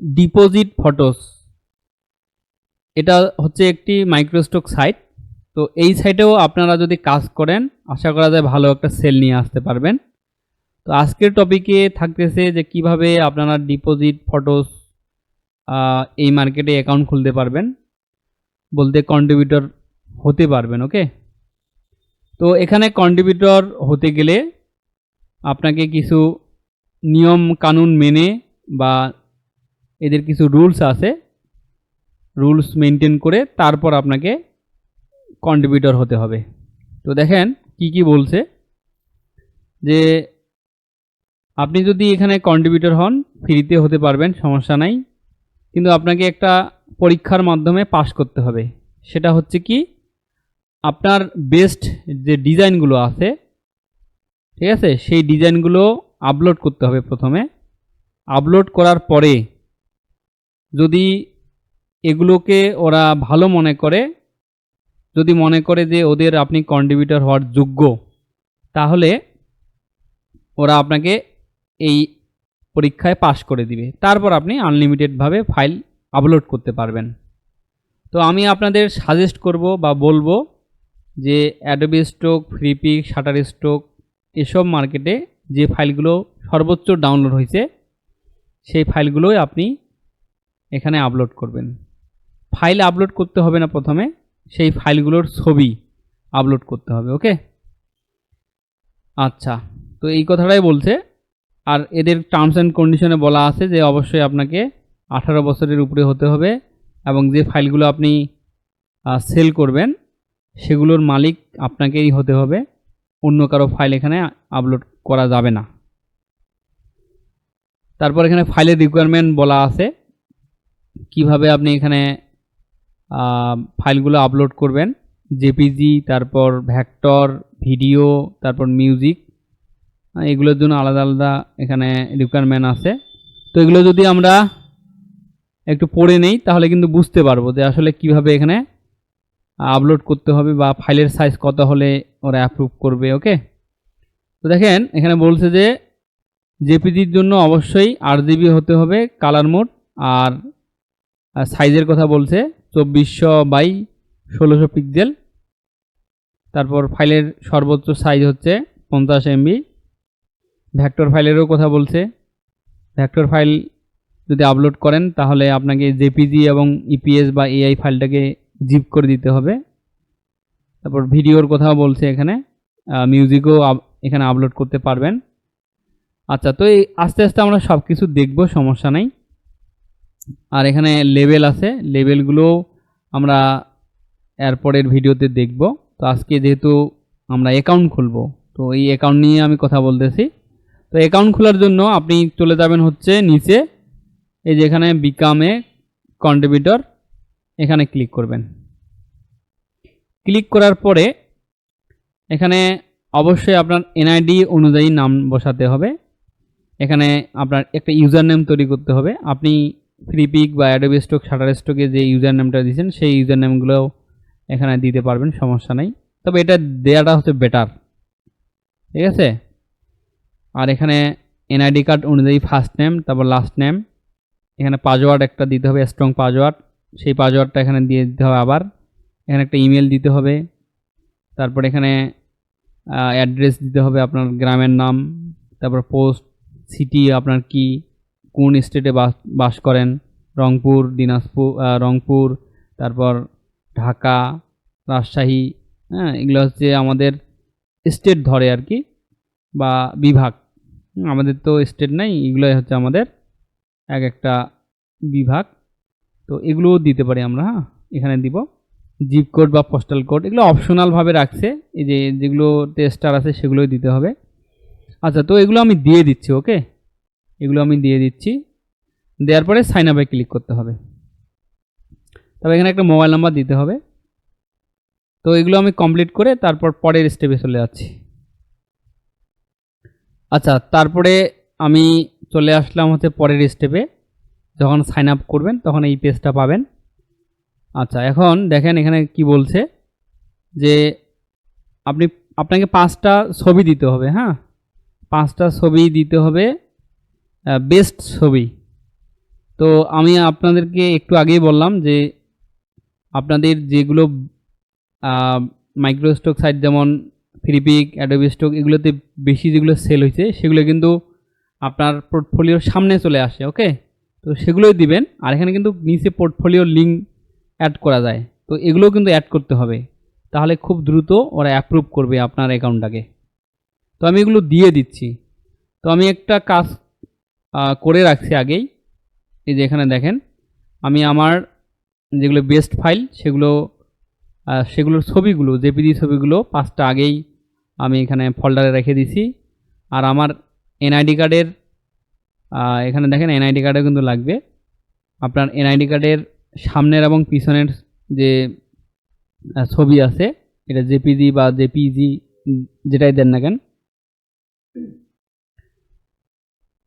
Deposit photos এটা হচ্ছে একটি মাইক্রোস্টক সাইট তো এই সাইটেও আপনারা যদি কাজ করেন, আশা করা যায় ভালো একটা সেল নিয়ে আসতে পারবেন। তো আজকের টপিকে থাকতেছে যে কীভাবে আপনারা ডিপোজিট ফটোস এই মার্কেটে অ্যাকাউন্ট খুলতে পারবেন, বলতে কন্ট্রিবিউটর হতে পারবেন ওকে তো এখানে কন্ট্রিবিউটর হতে গেলে আপনাকে কিছু নিয়ম কানুন মেনে বা এদের কিছু রুলস আছে। রুলস মেনটেন করে তারপর আপনাকে কন্ট্রিবিউটর হতে হবে। তো দেখেন কি কি বলছে। যে আপনি যদি এখানে কন্ট্রিবিউটর হন ফ্রিতে হতে পারবেন, সমস্যা নাই। কিন্তু আপনাকে একটা পরীক্ষার মাধ্যমে পাশ করতে হবে। সেটা হচ্ছে কি, আপনার বেস্ট যে ডিজাইনগুলো আছে, ঠিক আছে? সেই ডিজাইনগুলো আপলোড করতে হবে প্রথমে। আপলোড করার পরে যদি এগুলোকে ওরা ভালো মনে করে, যদি মনে করে যে ওদের আপনি কন্ট্রিবিউটর হওয়ার যোগ্য, তাহলে ওরা আপনাকে এই পরীক্ষায় পাশ করে দিবে। তারপর আপনি আনলিমিটেডভাবে ফাইল আপলোড করতে পারবেন। তো আমি আপনাদের সাজেস্ট করব বা বলব যে Adobe stock Freepik Shutterstock এসব মার্কেটে যে ফাইলগুলো সর্বোচ্চ ডাউনলোড হয়েছে, সেই ফাইলগুলোই আপনি এখানে আপলোড করবেন। ফাইল আপলোড করতে হবে না প্রথমে, সেই ফাইলগুলোর ছবি আপলোড করতে হবে ওকে আচ্ছা তো এই কথাটাই বলছে। আর এদের টার্মস অ্যান্ড কন্ডিশনে বলা আছে যে অবশ্যই আপনাকে আঠারো বছরের উপরে হতে হবে এবং যে ফাইলগুলো আপনি সেল করবেন, সেগুলোর মালিক আপনাকেই হতে হবে। অন্য কারও ফাইল এখানে আপলোড করা যাবে না। তারপর এখানে ফাইলের রিকোয়ারমেন্ট বলা আছে। কীভাবে আপনি এখানে ফাইলগুলো আপলোড করবেন? জেপিজি, তারপর ভ্যাক্টর, ভিডিও, তারপর মিউজিক এগুলোর জন্য আলাদা আলাদা এখানে রিকোয়ারমেন্ট আছে। তো এগুলো যদি আমরা একটু পড়ে নেই, তাহলে কিন্তু বুঝতে পারব যে আসলে কীভাবে এখানে আপলোড করতে হবে বা ফাইলের সাইজ কত হলে ওরা অ্যাপ্রুভ করবে ওকে তো দেখেন, এখানে বলছে যে, জেপিজির জন্য অবশ্যই আট জিবি হতে হবে কালার মোড আর সাইজের কথা বলছে চব্বিশশো বাই ষোলোশো পিক্সেল। তারপর ফাইলের সর্বোচ্চ সাইজ হচ্ছে পঞ্চাশ এমবি। ভ্যাক্টর ফাইলেরও কথা বলছে। ভ্যাক্টর ফাইল যদি আপলোড করেন, তাহলে আপনাকে জেপিজি এবং ইপিএস বা এআই ফাইলটাকে জিপ করে দিতে হবে। তারপর ভিডিওর কথাও বলছে এখানে। মিউজিকও এখানে আপলোড করতে পারবেন। আচ্ছা তো এই আস্তে আস্তে আমরা সব কিছু দেখব, সমস্যা নাই। আর এখানে লেভেল আছে। লেভেলগুলো আমরা এরপরের ভিডিওতে দেখব। তো আজকে যেহেতু আমরা অ্যাকাউন্ট খুলব, তো এই অ্যাকাউন্ট নিয়ে আমি কথা বলতেছি। তো অ্যাকাউন্ট খোলার জন্য আপনি চলে যাবেন হচ্ছে নিচে। এই যে এখানে বিকামে কন্ট্রিবিউটর এখানে ক্লিক করবেন। ক্লিক করার পরে এখানে অবশ্যই আপনার এনআইডি অনুযায়ী নাম বসাতে হবে। এখানে আপনার একটা ইউজার নেম তৈরি করতে হবে। আপনি ফ্রিপিক বা অ্যাডোবি স্টক শাটার স্টকে যে ইউজার নেমটা দিয়েছেন, সেই ইউজার নেমগুলোও এখানে দিতে পারবেন, সমস্যা নেই। তবে এটা দেওয়াটা হচ্ছে বেটার ঠিক আছে? আর এখানে এনআইডি কার্ড অনুযায়ী ফার্স্ট নেম তারপর লাস্ট নেম এখানে পাসওয়ার্ড একটা দিতে হবে স্ট্রং পাসওয়ার্ড সেই পাসওয়ার্ডটা এখানে দিয়ে দিতে হবে আবার। এখানে একটা ইমেল দিতে হবে, তারপর এখানে অ্যাড্রেস দিতে হবে আপনার গ্রামের নাম, তারপর পোস্ট সিটি আপনার কি কোন স্টেটে বাস করেন? রংপুর, দিনাজপুর রংপুর, তারপর ঢাকা, রাজশাহী হ্যাঁ এগুলো হচ্ছে আমাদের স্টেট ধরে আর কি, বা বিভাগ। আমাদের তো স্টেট নাই, এগুলোই হচ্ছে আমাদের এক একটা বিভাগ। তো এগুলোও দিতে পারি আমরা হ্যাঁ এখানে দিব। জিপ কোড বা পোস্টাল কোড এগুলো অপশনালভাবে রাখছে, এই যে যেগুলো টেস্টার আছে সেগুলোই দিতে হবে। আচ্ছা তো এগুলো আমি দিয়ে দিচ্ছি ওকে এগুলো আমি দিয়ে দিচ্ছি। দেওয়ার পরে সাইন আপে ক্লিক করতে হবে। তবে এখানে একটা মোবাইল নাম্বার দিতে হবে। তো এগুলো আমি কমপ্লিট করে তারপর পরের স্টেপে চলে যাচ্ছি। আচ্ছা তারপরে আমি চলে আসলাম হচ্ছে পরের স্টেপে যখন সাইন আপ করবেন, তখন এই পেজটা পাবেন। আচ্ছা এখন দেখেন এখানে কি বলছে যে আপনি, আপনাকে পাঁচটা ছবি দিতে হবে হ্যাঁ? পাঁচটা ছবি দিতে হবে বেস্ট ছবি। তো আমি আপনাদেরকে একটু আগেই বললাম যে আপনাদের যেগুলো মাইক্রোস্টক সাইট যেমন ফ্রিপিক অ্যাডোবি এগুলোতে বেশি যেগুলো সেল হয়েছে, সেগুলো কিন্তু আপনার পোর্টফোলিওর সামনে চলে আসে ওকে তো সেগুলোই দিবেন। আর এখানে কিন্তু নিচে পোর্টফোলিওর লিঙ্ক অ্যাড করা যায়। তো এগুলোও কিন্তু অ্যাড করতে হবে। তাহলে খুব দ্রুত ওরা অ্যাপ্রুভ করবে আপনার অ্যাকাউন্টটাকে তো আমি এগুলো দিয়ে দিচ্ছি। তো আমি একটা কাজ করে রাখছি আগেই। এই যে এখানে দেখেন, আমি আমার যেগুলো বেস্ট ফাইল সেগুলো সেগুলোর ছবিগুলো, জেপিজি ছবিগুলো পাঁচটা আগেই আমি এখানে ফোল্ডারে রেখে দিছি। আর আমার এনআইডি কার্ডের এখানে দেখেন এনআইডি কার্ডও কিন্তু লাগবে। আপনার এনআইডি কার্ডের সামনের এবং পিছনের যে ছবি আছে, এটা জেপিজি বা জেপিজি, যেটাই দেন না কেন।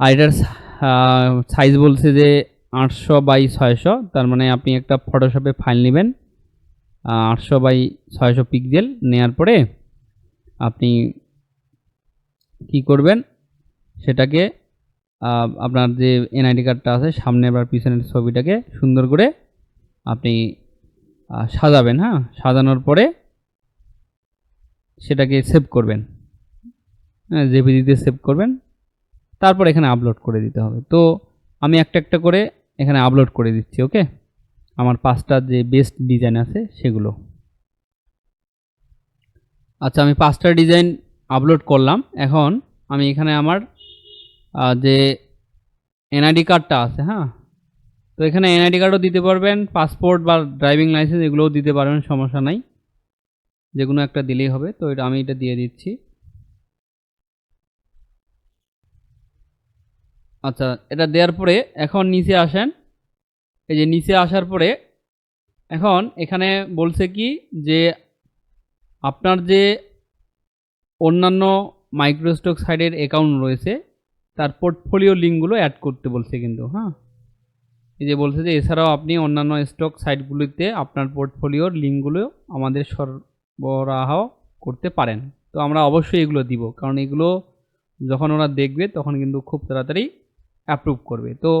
আর এটার সাইজ বলছে যে আটশো বাই ছয়শো, তার মানে আপনি একটা ফটোশপে ফাইল নেবেন আটশো বাই ছয়শো পিক্সেল নেওয়ার পরে আপনি কি করবেন, সেটাকে আপনার যে এনআইডি কার্ডটা আছে সামনে বা পিছনের ছবিটাকে সুন্দর করে আপনি সাজাবেন হ্যাঁ? সাজানোর পরে সেটাকে সেভ করবেন। হ্যাঁ জেপিজিতে সেভ করবেন তারপর এখানে আপলোড করে দিতে হবে। তো আমি একটা একটা করে এখানে আপলোড করে দিচ্ছি ওকে আমার পাঁচটা যে বেস্ট ডিজাইন আছে সেগুলো। আচ্ছা আমি পাঁচটা ডিজাইন আপলোড করলাম। এখন আমি এখানে আমার যে এনআইডি কার্ডটা আছে হ্যাঁ? তো এখানে এনআইডি কার্ডও দিতে পারবেন পাসপোর্ট বা ড্রাইভিং লাইসেন্স এগুলোও দিতে পারবেন, সমস্যা নাই। যে কোনো একটা দিলেই হবে, তো এটা আমি এটা দিয়ে দিচ্ছি। আচ্ছা এটা দেওয়ার পরে এখন নিচে আসেন। এই যে নিচে আসার পরে এখন এখানে বলছে কি যে আপনার যে অন্যান্য মাইক্রোস্টক সাইডের অ্যাকাউন্ট রয়েছে, তার পোর্টফোলিও লিঙ্কগুলো অ্যাড করতে বলছে কিন্তু হ্যাঁ? এই যে বলছে যে এছাড়াও আপনি অন্যান্য স্টক সাইটগুলিতে আপনার পোর্টফোলিওর লিঙ্কগুলো আমাদের সরবরাহ করতে পারেন। তো আমরা অবশ্যই এগুলো দিব, কারণ এগুলো যখন ওরা দেখবে তখন কিন্তু খুব তাড়াতাড়ি অ্যাপ্রুভ করবে। তো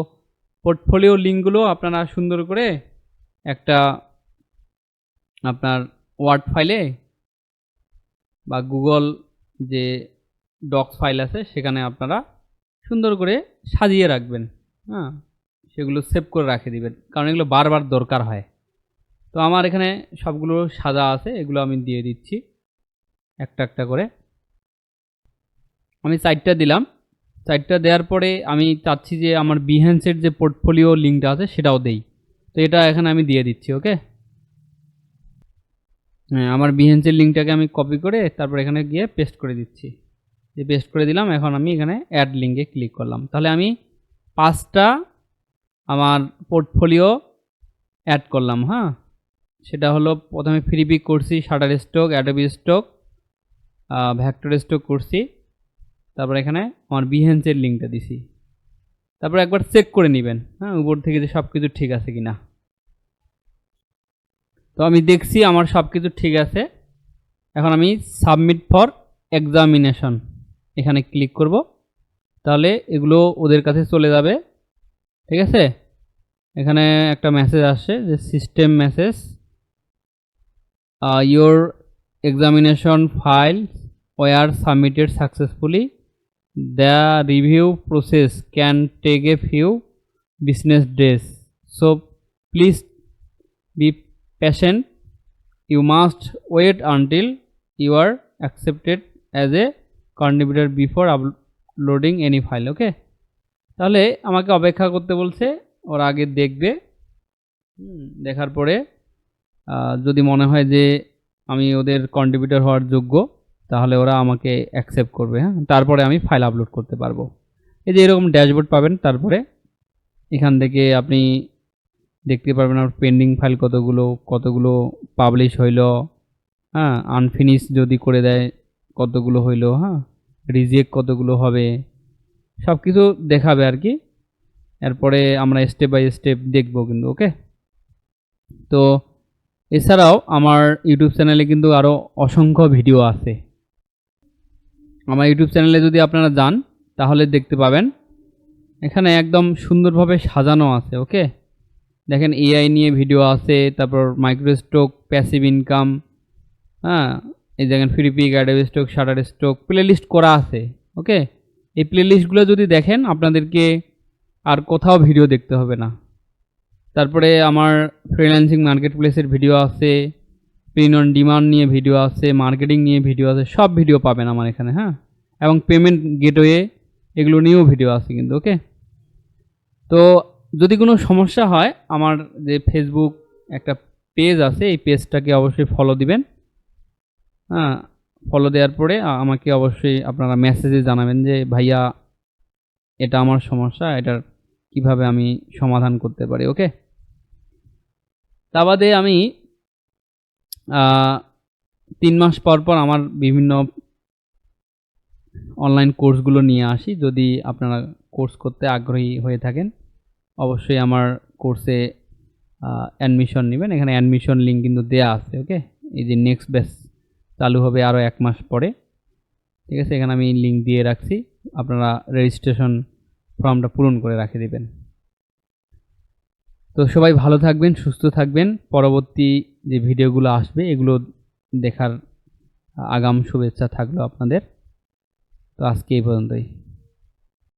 পোর্টফোলিও লিঙ্কগুলো আপনারা সুন্দর করে একটা আপনার ওয়ার্ড ফাইলে বা গুগল যে ডক্স ফাইল আছে, সেখানে আপনারা সুন্দর করে সাজিয়ে রাখবেন। হ্যাঁ সেগুলো সেভ করে রাখে দিবেন, কারণ এগুলো বারবার দরকার হয়। তো আমার এখানে সবগুলো সাজা আছে, এগুলো আমি দিয়ে দিচ্ছি। একটা একটা করে। আমি চারটা দিলাম। চারটা দেওয়ার পরে আমি চাচ্ছি যে আমার বিহেন্সের যে পোর্টফোলিও লিঙ্কটা আছে সেটাও দেই। তো এটা এখানে আমি দিয়ে দিচ্ছি ওকে হ্যাঁ আমার বিহেন্সের লিঙ্কটাকে আমি কপি করে তারপর এখানে গিয়ে পেস্ট করে দিচ্ছি। যে পেস্ট করে দিলাম, এখন আমি এখানে অ্যাড লিঙ্কে ক্লিক করলাম। তাহলে আমি পাঁচটা আমার পোর্টফোলিও অ্যাড করলাম হ্যাঁ? সেটা হলো প্রথমে ফ্রিপিক করছি Shutterstock Adobe stock vector stock করছি। তারপর এখানে আমার বিহেন্সের লিঙ্কটা দিছি। তারপর একবার চেক করে নেবেন হ্যাঁ উপর থেকে যে সব কিছু ঠিক আছে কি না তো আমি দেখছি আমার সব কিছু ঠিক আছে। এখন আমি সাবমিট ফর এক্সামিনেশন এখানে ক্লিক করব। তাহলে এগুলো ওদের কাছে চলে যাবে। ঠিক আছে? এখানে একটা মেসেজ আসছে যে system message your examination file were submitted successfully the review process can take a few business days. So, please be patient you must wait until you are accepted as a contributor before uploading any file okay তাহলে আমাকে অপেক্ষা করতে বলছে, ওর আগে দেখবে। দেখার পরে যদি মনে হয় যে আমি ওদের কন্ট্রিবিউটর হওয়ার যোগ্য তাহলে ওরা আমাকে অ্যাকসেপ্ট করবে হ্যাঁ? তারপরে আমি ফাইল আপলোড করতে পারব। এই যে এরকম ড্যাশবোর্ড পাবেন, তারপরে এখান থেকে আপনি দেখতে পারবেন আপনার পেন্ডিং ফাইল কতগুলো কতগুলো পাবলিশ হইল হ্যাঁ? আনফিনিশ যদি করে দেয়, কতগুলো হইল হ্যাঁ? রিজেক্ট কতগুলো হবে সব কিছু দেখাবে আর কি। এরপরে আমরা স্টেপ বাই স্টেপ দেখব কিন্তু ওকে তো এছাড়াও আমার ইউটিউব চ্যানেলে কিন্তু আরও অসংখ্য ভিডিও আছে। আমার ইউটিউব চ্যানেলে যদি আপনারা যান, তাহলে দেখতে পাবেন। এখানে একদম সুন্দরভাবে সাজানো আছে, ওকে? দেখেন এআই নিয়ে ভিডিও আছে, তারপর মাইক্রো স্টক প্যাসিভ ইনকাম হ্যাঁ? এই দেখেন Freepik Adobe stock Shutterstock playlist করা আছে, ওকে? এই প্লে লিস্টগুলো যদি দেখেন, আপনাদেরকে আর কোথাও ভিডিও দেখতে হবে না। তারপরে আমার ফ্রিল্যান্সিং মার্কেট প্লেসের ভিডিও আছে প্রিন অন ডিমান্ড নিয়ে ভিডিও আছে মার্কেটিং নিয়ে ভিডিও আছে সব ভিডিও পাবেন আমার এখানে হ্যাঁ? এবং পেমেন্ট গেটওয়ে এগুলো নিয়েও ভিডিও আছে কিন্তু ওকে তো যদি কোনো সমস্যা হয়, আমার যে ফেসবুক একটা পেজ আছে, এই পেজটাকে অবশ্যই ফলো দিবেন। হ্যাঁ ফলো দেওয়ার পরে আমাকে অবশ্যই আপনারা মেসেজে জানাবেন যে, ভাইয়া, এটা আমার সমস্যা, এটার কীভাবে আমি সমাধান করতে পারি? ওকে তা বাদে আমি তিন মাস পর পর আমার বিভিন্ন অনলাইন কোর্সগুলো নিয়ে আসি। যদি আপনারা কোর্স করতে আগ্রহী হয়ে থাকেন, অবশ্যই আমার কোর্সে অ্যাডমিশন নেবেন। এখানে অ্যাডমিশন লিঙ্ক কিন্তু দেয়া আছে ওকে এই যে নেক্সট ব্যাচ চালু হবে আরও এক মাস পরে। ঠিক আছে? এখানে আমি লিঙ্ক দিয়ে রাখছি। আপনারা রেজিস্ট্রেশন ফর্মটা পূরণ করে রাখে দিবেন। তো সবাই ভালো থাকবেন, সুস্থ থাকবেন। পরবর্তী যে ভিডিওগুলো আসবে, এগুলো দেখার আগাম শুভেচ্ছা থাকল আপনাদের। তো আজকে এই পর্যন্তই।